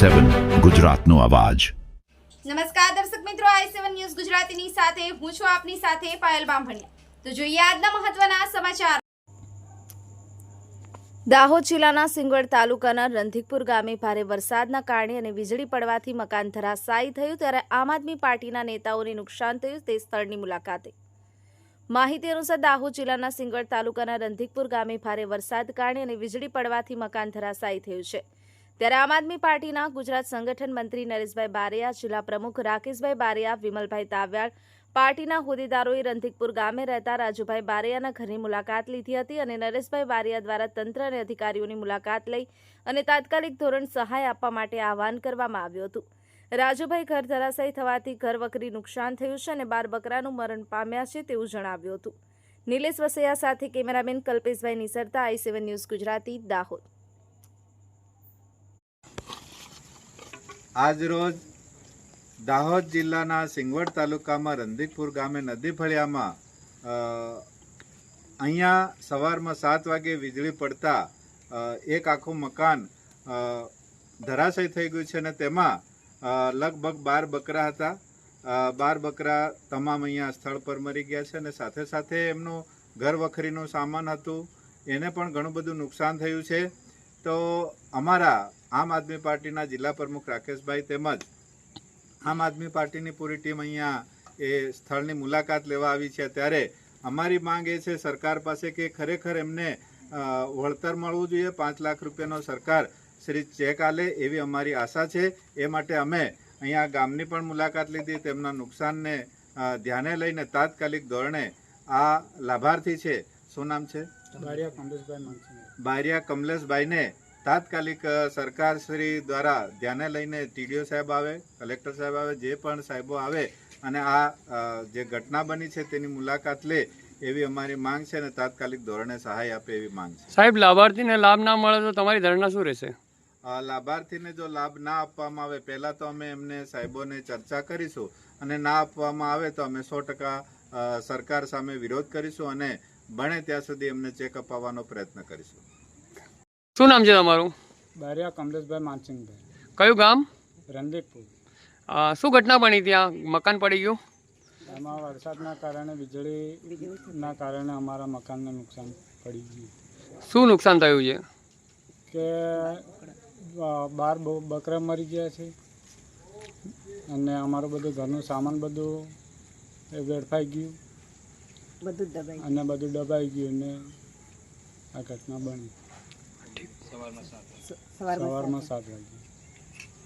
સેવન ગુજરાતનો અવાજ. નમસ્કાર દર્શક મિત્રો, આઈ સેવન ન્યૂઝ ગુજરાતીની સાથે હું છું આપની સાથે પાયલ બામભણિયા. તો જોઈએ આજના મહત્વના સમાચાર. દાહોદ જિલ્લાના સિંગવડ તાલુકાના રંધીકપુર ગામે ભારે વરસાદના કારણે અને વીજળી પડવાથી મકાન ધરાશાયી થયું ત્યારે આમ આદમી પાર્ટીના નેતાઓને નુકસાન થયું તે સ્થળની મુલાકાતે. માહિતી અનુસાર દાહોદ જિલ્લાના સિંગવડ તાલુકાના રંધીકપુર ગામે ભારે વરસાદ કારણે અને વીજળી પડવાથી મકાન ધરાશાયી થયું છે. ત્યારે આમ આદમી પાર્ટીના ગુજરાત સંગઠન મંત્રી નરેશભાઈ બારિયા, જિલ્લા પ્રમુખ રાકેશભાઈ બારિયા, વિમલભાઈ તાવ્યાળ પાર્ટીના હોદ્દેદારોએ રંધિકપુર ગામે રહેતા રાજુભાઈ બારિયાના ઘરની મુલાકાત લીધી હતી અને નરેશભાઈ બારિયા દ્વારા તંત્ર અને અધિકારીઓની મુલાકાત લઈ અને તાત્કાલિક ધોરણ સહાય આપવા માટે આહવાન કરવામાં આવ્યું હતું. રાજુભાઈ ઘર ધરાશાયી થવાથી ઘર વકરી નુકસાન થયું છે અને બાર બકરાનું મરણ પામ્યા છે તેવું જણાવ્યું હતું. નિલેશ વસૈયા સાથે cameraman Kalpeshbhai Nisarta, I seven news Gujarati, Dahod. આજરોજ દાહોદ જિલ્લાના સિંગવડ તાલુકામાં રંદીકપુર ગામે નદી ફળિયામાં અહીંયા સવારમાં સાત વાગે વીજળી પડતા એક આખું મકાન ધરાશય થઈ ગયું છે અને તેમાં લગભગ બાર બકરા હતા. બાર બકરા તમામ અહીંયા સ્થળ પર મરી ગયા છે અને સાથે સાથે એમનું ઘર વખરીનું સામાન હતું. એને પણ ઘણું બધું નુકસાન થયું છે. તો અમારા આમ આદમી પાર્ટીના જિલ્લા પ્રમુખ રાકેશભાઈ તેમજ આમ આદમી પાર્ટીની પૂરી ટીમ અહીંયા એ સ્થળની મુલાકાત લેવા આવી છે. ત્યારે અમારી માંગ એ છે સરકાર પાસે કે ખરેખર એમને વળતર મળવું જોઈએ. પાંચ લાખ રૂપિયાનો સરકાર શ્રી ચેક આલે એવી અમારી આશા છે. એ માટે અમે અહીંયા ગામની પણ મુલાકાત લીધી. તેમના નુકસાનને ધ્યાને લઈને તાત્કાલિક ધોરણે આ લાભાર્થી છે. શું નામ છે? બારિયા કમલેશભાઈ બારિયા કમલેશભાઈને તાત્કાલિક સરકારશ્રી દ્વારા ધ્યાને લઈને ટીડીઓ સાહેબ આવે કલેક્ટર સાહેબ આવે જે પણ સાહેબો આવે અને આ જે ઘટના બની છે તેની મુલાકાત લે એવી અમારી માંગ છે અને તાત્કાલિક ધોરણે સહાય આપે એવી માંગ છે. સાહેબ લાભાર્થીને લાભ ના મળે તો તમારી ધરણા શું રહેશે? લાભાર્થીને જો લાભ ના આપવામાં આવે પહેલાં તો અમે એમને સાહેબોને ચર્ચા કરીશું અને ના આપવામાં આવે તો અમે સો ટકા સરકાર સામે વિરોધ કરીશું અને બને ત્યાં સુધી એમને ચેક અપાવવાનો પ્રયત્ન કરીશું. શું નામ છે તમારું? બારિયા કમલેશભાઈ માનસિંહભાઈ. કયું ગામ? રંદીપુર શું ઘટના બની ત્યાં? મકાન પડી ગયું? એમાં વરસાદના કારણે વીજળીના કારણે અમારા મકાનને નુકસાન પડી ગયું. શું નુકસાન થયું છે? કે બાર બકરા મરી ગયા છે. અને અમારું બધું ઘરનું સામાન બધું એ વેડફાઈ ગયું. અને બધું દબાઈ ગયું અને આ ઘટના બની. સવારમાં સાત વાગે.